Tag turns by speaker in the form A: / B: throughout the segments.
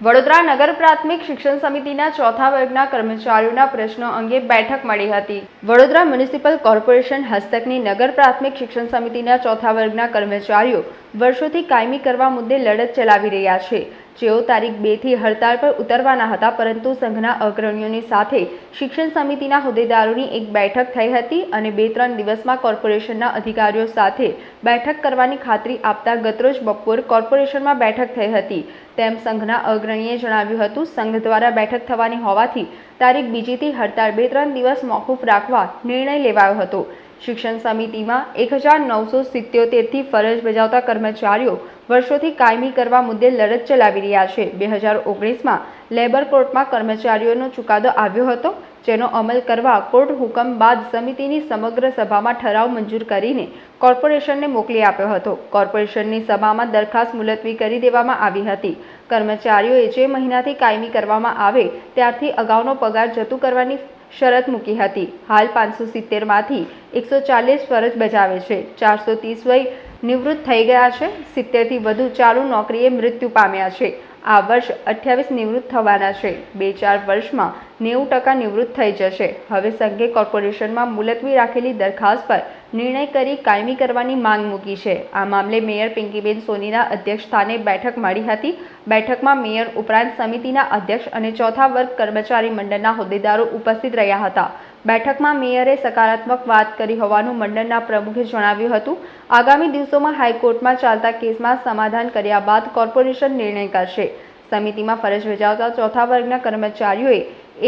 A: વડોદરા નગર પ્રાથમિક શિક્ષણ સમિતિના ચોથા વર્ગના કર્મચારીઓના પ્રશ્નો અંગે બેઠક મળી હતી. વડોદરા મ્યુનિસિપલ કોર્પોરેશન હસ્તકની નગર પ્રાથમિક શિક્ષણ સમિતિના ચોથા વર્ગના કર્મચારીઓ વર્ષોથી કાયમી કરવા મુદ્દે લડત ચલાવી રહ્યા છે. જેઓ તારીખ બેથી હડતાળ પર ઉતરવાના હતા, પરંતુ સંઘના અગ્રણીઓની સાથે શિક્ષણ સમિતિના હોદ્દેદારોની એક બેઠક થઈ હતી અને બે ત્રણ દિવસમાં કોર્પોરેશનના અધિકારીઓ સાથે બેઠક કરવાની ખાતરી આપતા ગતરોજ બપોર કોર્પોરેશનમાં બેઠક થઈ હતી. તેમ સંઘના અગ્રણીએ જણાવ્યું હતું, સંઘ દ્વારા બેઠક થવાની હોવાથી તારીખ બીજીથી હડતાળ બે ત્રણ દિવસ મોકૂફ રાખવા નિર્ણય લેવાયો હતો. શિક્ષણ સમિતિમાં એક હજાર નવસો સિત્યોતેરથી ફરજ બજાવતા કર્મચારીઓ વર્ષોથી કાયમી કરવા મુદ્દે લડત ચલાવી રહ્યા છે. બે હજાર ઓગણીસમાં લેબર કોર્ટમાં કર્મચારીઓનો ચુકાદો આવ્યો હતો. જેનો અમલ કરવા કોર્ટ હુકમ બાદ સમિતિની સમગ્ર સભામાં ઠરાવ મંજૂર કરીને કોર્પોરેશનને મોકલી આપ્યો હતો. કોર્પોરેશનની સભામાં દરખાસ્ત મુલતવી કરી દેવામાં આવી હતી. કર્મચારીઓએ જે મહિનાથી કાયમી કરવામાં આવે ત્યારથી અગાઉનો પગાર જતું કરવાની શરત મૂકી હતી. હાલ પાંચસો સિત્તેરમાંથી એકસો ચાલીસ ફરજ બજાવે છે. ચારસો ત્રીસ વય નિવૃત્ત થઈ ગયા છે. સિત્તેરથી વધુ ચાલુ નોકરીએ મૃત્યુ પામ્યા છે. આ વર્ષ અઠ્યાવીસ નિવૃત્ત થવાના છે. બે ચાર વર્ષમાં નેવું ટકા નિવૃત્ત થઈ જશે. હવે સંઘે કોર્પોરેશનમાં મુલતવી રાખેલી દરખાસ્ત પર નિર્ણય કરી કાયમી કરવાની માંગ મૂકી છે. આ મામલે મેયર પિંકીબેન સોનીના અધ્યક્ષસ્થાને બેઠક મળી હતી. બેઠકમાં મેયર ઉપરાંત સમિતિના અધ્યક્ષ અને ચોથા વર્ગ કર્મચારી મંડળના હોદ્દેદારો ઉપસ્થિત રહ્યા હતા. બેઠકમાં મેયરે સકારાત્મક વાત કરી હોવાનું મંડળના પ્રમુખે જણાવ્યું હતું. આગામી દિવસોમાં હાઈકોર્ટમાં ચાલતા કેસમાં સમાધાન કર્યા બાદ કોર્પોરેશન નિર્ણય કરશે. સમિતિમાં ફરજ બજાવતા ચોથા વર્ગના કર્મચારીઓએ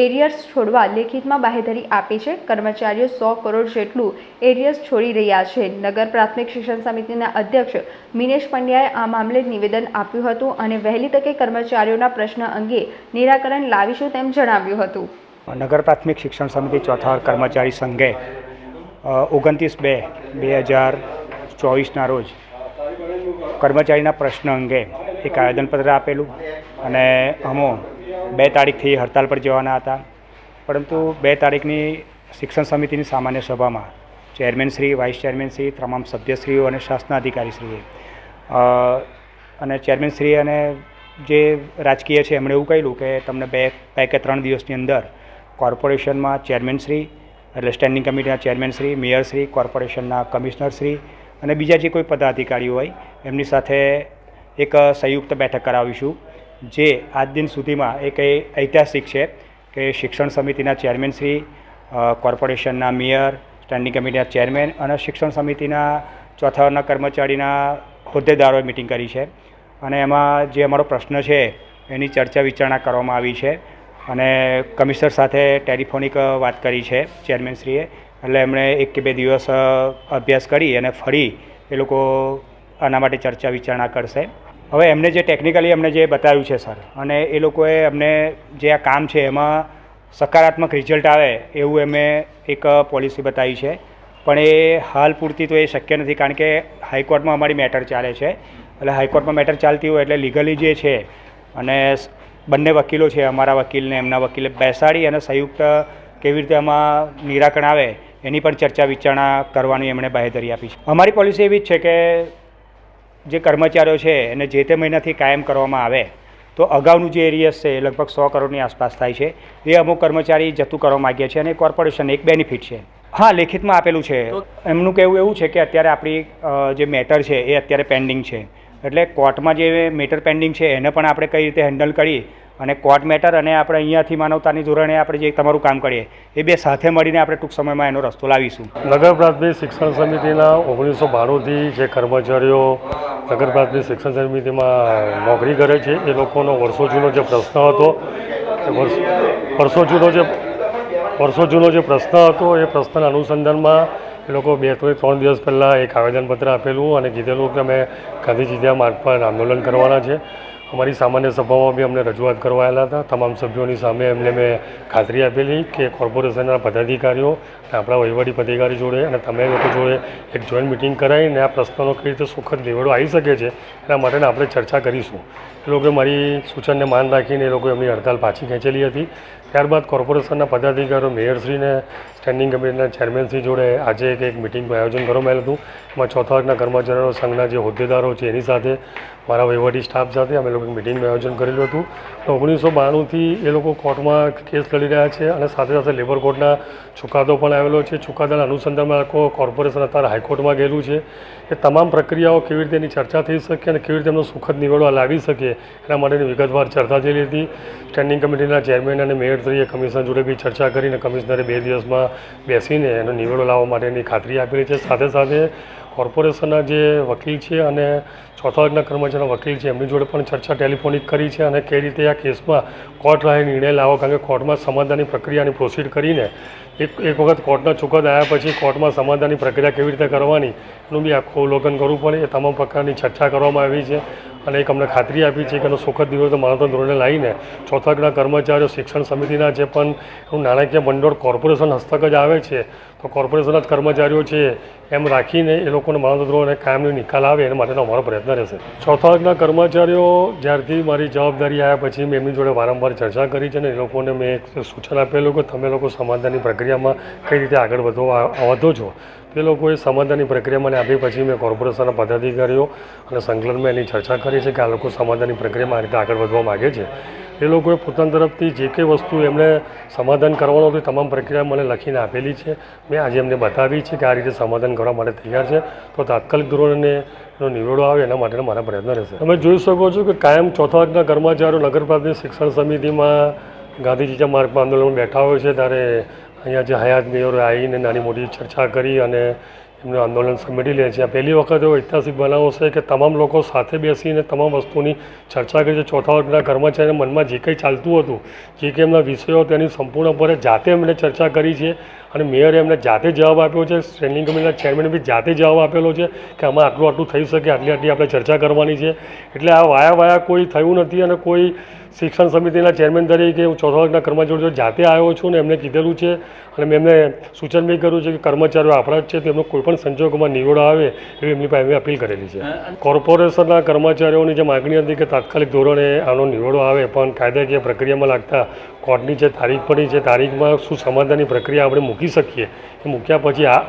A: એરિયર્સ છોડવા લેખિતમાં બાહેધરી આપી છે. કર્મચારીઓ સો કરોડ જેટલું એરિયર્સ છોડી રહ્યા છે. નગર પ્રાથમિક શિક્ષણ સમિતિના અધ્યક્ષ મિનેશ પંડ્યાએ આ મામલે નિવેદન આપ્યું હતું અને વહેલી તકે કર્મચારીઓના પ્રશ્ન અંગે નિરાકરણ લાવીશું તેમ જણાવ્યું હતું.
B: નગર પ્રાથમિક શિક્ષણ સમિતિ ચોથા કર્મચારી સંઘે ઓગણત્રીસ બે બે હજાર ચોવીસના રોજ કર્મચારીના પ્રશ્ન અંગે એક આવેદનપત્ર આપેલું અને અમો બે તારીખથી હડતાલ પર જવાના હતા. પરંતુ બે તારીખની શિક્ષણ સમિતિની સામાન્ય સભામાં chairman Shri, vice chairman Shri, તમામ સભ્યશ્રીઓ અને શાસનાધિકારીશ્રીએ અને ચેરમેન શ્રી અને જે રાજકીય છે એમણે એવું કહેલું કે તમને બે બે કે ત્રણ દિવસની અંદર કોર્પોરેશનમાં ચેરમેન શ્રી, એટલે સ્ટેન્ડિંગ કમિટીના ચેરમેન શ્રી, મેયર શ્રી, કોર્પોરેશનના કમિશનર શ્રી અને બીજા જે કોઈ પદાધિકારીઓ હોય, એમની સાથે એક સંયુક્ત બેઠક કરાવીશું, જે આજ દિન સુધીમાં એક ઐતિહાસિક છે કે શિક્ષણ સમિતિના ચેરમેન શ્રી કોર્પોરેશનના મેયર, સ્ટેન્ડિંગ કમિટીના ચેરમેન અને શિક્ષણ સમિતિના ચોથા કર્મચારીના હોદ્દેદારોએ મિટિંગ કરી છે. અને એમાં જે અમારો પ્રશ્ન છે, એની ચર્ચા વિચારણા કરવામાં આવી છે. અને કમિશનર સાથે ટેલિફોનિક વાત કરી છે ચેરમેનશ્રીએ. એટલે એમણે એક કે બે દિવસ અભ્યાસ કરી અને ફરી એ લોકો આના માટે ચર્ચા વિચારણા કરશે. હવે એમને જે ટેકનિકલી અમને જે બતાવ્યું છે સર અને એ લોકોએ અમને જે આ કામ છે એમાં સકારાત્મક રિઝલ્ટ આવે એવું એમે એક પોલિસી બતાવી છે. પણ એ હાલ પૂરતી તો એ શક્ય નથી કારણ કે હાઈકોર્ટમાં અમારી મેટર ચાલે છે. એટલે હાઈકોર્ટમાં મેટર ચાલતી હોય એટલે લીગલી જે છે અને બંને વકીલો છે અમારા વકીલને એમના વકીલે બેસાડી અને સંયુક્ત કેવી રીતે આમાં નિરાકરણ આવે એની પણ ચર્ચા વિચારણા કરવાની એમણે બાહેધરી આપી છે. અમારી પોલિસી એવી જ છે કે જે કર્મચારીઓ છે એને જે તે મહિનાથી કાયમ કરવામાં આવે તો અગાઉનું જે એરિયસ છે એ લગભગ સો કરોડની આસપાસ થાય છે. એ અમુક કર્મચારી જતું કરવા માગીએ છે અને કોર્પોરેશન એક બેનિફિટ છે. હા લેખિતમાં આપેલું છે. એમનું કહેવું એવું છે કે અત્યારે આપણી જે મેટર છે એ અત્યારે પેન્ડિંગ છે. એટલે કોર્ટમાં જે મેટર પેન્ડિંગ છે, એને પણ આપણે કઈ રીતે હેન્ડલ કરી અને કોર્ટ મેટર અને આપણે અહીંયાથી માનવતાની ધોરણે આપણે જે તમારું કામ કરીએ, એ બે સાથે મળીને આપણે ટૂંક સમયમાં એનો રસ્તો લાવીશું.
C: નગર પ્રાથમિક શિક્ષણ સમિતિના ઓગણીસો બાણુંથી જે કર્મચારીઓ નગર પ્રાથમિક શિક્ષણ સમિતિમાં નોકરી કરે છે, એ લોકોનો વર્ષો જૂનો જે પ્રશ્ન હતો વર્ષો જૂનો જે વર્ષો જૂનો જે પ્રશ્ન હતો, એ પ્રશ્નના અનુસંધાનમાં એ લોકો બે ત્રણ દિવસ પહેલાં એક આવેદનપત્ર આપેલું અને કીધેલું કે અમે ગાંધીજી ત્યાં માર્ગ પર આંદોલન કરવાના છે. અમારી સામાન્ય સભામાં બી અમને રજૂઆત કરવાયેલા હતા. તમામ સભ્યોની સામે એમને મેં ખાતરી આપેલી કે કોર્પોરેશનના પદાધિકારીઓ અને આપણા વહીવટી પદાધિકારી જોડે અને તમે લોકો જોડે એક જોઈન્ટ મિટિંગ કરાવીને આ પ્રશ્નનો કઈ રીતે સુખદ નિવેડો આવી શકે છે, એના માટેને આપણે ચર્ચા કરીશું. એ લોકોએ મારી સૂચનને માન રાખીને એ લોકો એમની હડતાલ પાછી ખેંચેલી હતી. ત્યારબાદ કોર્પોરેશનના પદાધિકારીઓ, મેયરશ્રીને, સ્ટેન્ડિંગ કમિટીના ચેરમેનશ્રી જોડે આજે એક એક મિટિંગનું આયોજન કરવામાં આવેલું હતું. એમાં ચોથા વર્ગના કર્મચારીઓ સંઘના જે હોદ્દેદારો છે, એની સાથે મારા વહીવટી સ્ટાફ સાથે અમે લોકો મિટિંગનું આયોજન કરેલું હતું. તો ઓગણીસો બાણુંથી એ લોકો કોર્ટમાં કેસ લડી રહ્યા છે અને સાથે સાથે લેબર કોર્ટના ચુકાદો પણ આવેલો છે. ચુકાદાના અનુસંધાનમાં આખો કોર્પોરેશન અત્યારે હાઈકોર્ટમાં ગયેલું છે. એ તમામ પ્રક્રિયાઓ કેવી રીતે એની ચર્ચા થઈ શકે અને કેવી રીતે એમનો સુખદ નિવેડો લાવી શકે એના માટેની વિગતવાર ચર્ચા થયેલી હતી. સ્ટેન્ડિંગ કમિટીના ચેરમેન અને મેયરશ્રીએ કમિશનર જોડે બી ચર્ચા કરીને કમિશનરે બે દિવસમાં બેસીને એનો નિવેડો લાવવા માટેની ખાતરી આપેલી છે. સાથે સાથે કોર્પોરેશનના જે વકીલ છે અને ચોથા વર્ગના કર્મચારીના વકીલ છે, એમની જોડે પણ ચર્ચા ટેલિફોનિક કરી છે અને કઈ રીતે આ કેસમાં કોર્ટ રાહે નિર્ણય લાવો, કારણ કે કોર્ટમાં સમાધાનની પ્રક્રિયાની પ્રોસીડ કરીને એક એક વખત કોર્ટના ચુકાદા આવ્યા પછી કોર્ટમાં સમાધાનની પ્રક્રિયા કેવી રીતે કરવાની, એનું બી આખું અવલોકન કરવું પડે. એ તમામ પ્રકારની ચર્ચા કરવામાં આવી છે અને એક અમને ખાતરી આપી છે કે એનો સુખદ દિવસ મહત્વ ધોરણે લાવીને ચોથા વર્ગના કર્મચારીઓ, શિક્ષણ સમિતિના જે પણ એનું નાણાકીય ભંડોળ કોર્પોરેશન હસ્તક જ આવે છે, તો કોર્પોરેશનના જ કર્મચારીઓ છે એમ રાખીને એ લોકોને મહત્વ ધોરણે કાયમનો નિકાલ આવે એના માટેનો અમારો પ્રયત્ન રહેશે. ચોથા વર્ગના કર્મચારીઓ જ્યારથી મારી જવાબદારી આવ્યા પછી મેં એમની જોડે વારંવાર ચર્ચા કરી છે અને એ લોકોને મેં એક સૂચન આપેલું કે તમે લોકો સમાધાનની પ્રક્રિયામાં કઈ રીતે આગળ વધવા વધો છો? તે લોકોએ સમાધાનની પ્રક્રિયા મને આપી, પછી મેં કોર્પોરેશનના પદાધિકારીઓ અને સંકલનમાં એની ચર્ચા કરી છે કે આ લોકો સમાધાનની પ્રક્રિયામાં આ રીતે આગળ વધવા માગે છે. એ લોકોએ પોતાની તરફથી જે કંઈ વસ્તુ એમણે સમાધાન કરવાનું હતું તમામ પ્રક્રિયા મને લખીને આપેલી છે. મેં આજે એમને બતાવી છે કે આ રીતે સમાધાન કરવા માટે તૈયાર છે. તો તાત્કાલિક ધોરણે એનો નિવેડો આવે એના માટેનો મારા પ્રયત્ન રહેશે. તમે જોઈ શકો છો કે કાયમ ચોથા વર્ગના કર્મચારીઓ નગરપાલિકા શિક્ષણ સમિતિમાં ગાંધીજીના માર્ગમાં આંદોલનમાં બેઠા હોય છે. ત્યારે અહીંયા જે હયાત મેયરો આવીને નાની મોટી ચર્ચા કરી અને એમનું આંદોલન સમેટી લે છે. આ પહેલી વખત એવો ઐતિહાસિક બનાવો છે કે તમામ લોકો સાથે બેસીને તમામ વસ્તુની ચર્ચા કરી છે. ચોથા વર્ગના કર્મચારીના મનમાં જે કંઈ ચાલતું હતું, જે કંઈ એમના વિષયો તેની સંપૂર્ણપણે જાતે એમણે ચર્ચા કરી છે અને મેયરે એમને જાતે જવાબ આપ્યો છે. સ્ટેન્ડિંગ કમિટીના ચેરમેને બી જાતે જવાબ આપેલો છે કે આમાં આટલું આટલું થઈ શકે, આટલી આટલી આપણે ચર્ચા કરવાની છે. એટલે આ વાયા વાયા કોઈ થયું નથી અને કોઈ શિક્ષણ સમિતિના ચેરમેન તરીકે હું ચોથા વર્ગના કર્મચારીઓ જાતે આવ્યો છું ને એમને કીધેલું છે અને મેં એમને સૂચન બી કર્યું છે કે કર્મચારીઓ આપણા જ છે તેમનો કોઈ પણ સંજોગોમાં નિવડ આવે એવી એમની પાસે અપીલ કરેલી છે. કોર્પોરેશનના કર્મચારીઓની જે માગણી હતી કે તાત્કાલિક ધોરણે આનો નિવડો આવે પણ કાયદાકીય પ્રક્રિયામાં લાગતા કોર્ટની જે તારીખ પડી છે તારીખમાં શું સમાધાનની પ્રક્રિયા આપણે મૂકી શકીએ એ મૂક્યા પછી આ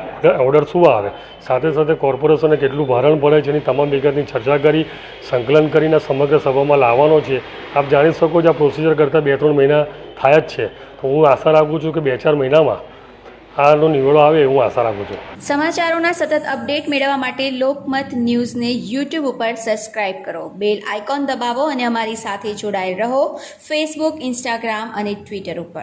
C: ઓર્ડર શું આવે? સાથે સાથે કોર્પોરેશને કેટલું ભારણ પડે છે એની તમામ વિગતની ચર્ચા કરી સંકલન કરીને સમગ્ર સભામાં લાવવાનો છે. આપ જાણી શકો છો આ પ્રોસિજર કરતાં બે, ત્રણ મહિના થાય જ છે. તો હું આશા રાખું છું કે બે, ચાર મહિનામાં આનો નિવેડો આવે હું આશા રાખું છું.
D: સમાચારોના સતત અપડેટ મેળવવા માટે લોકમત ન્યૂઝને યુટ્યુબ ઉપર સબસ્ક્રાઇબ કરો. બેલ આઇકોન દબાવો અને અમારી સાથે જોડાયેલ રહો. ફેસબુક ઇન્સ્ટાગ્રામ અને ટ્વિટર ઉપર.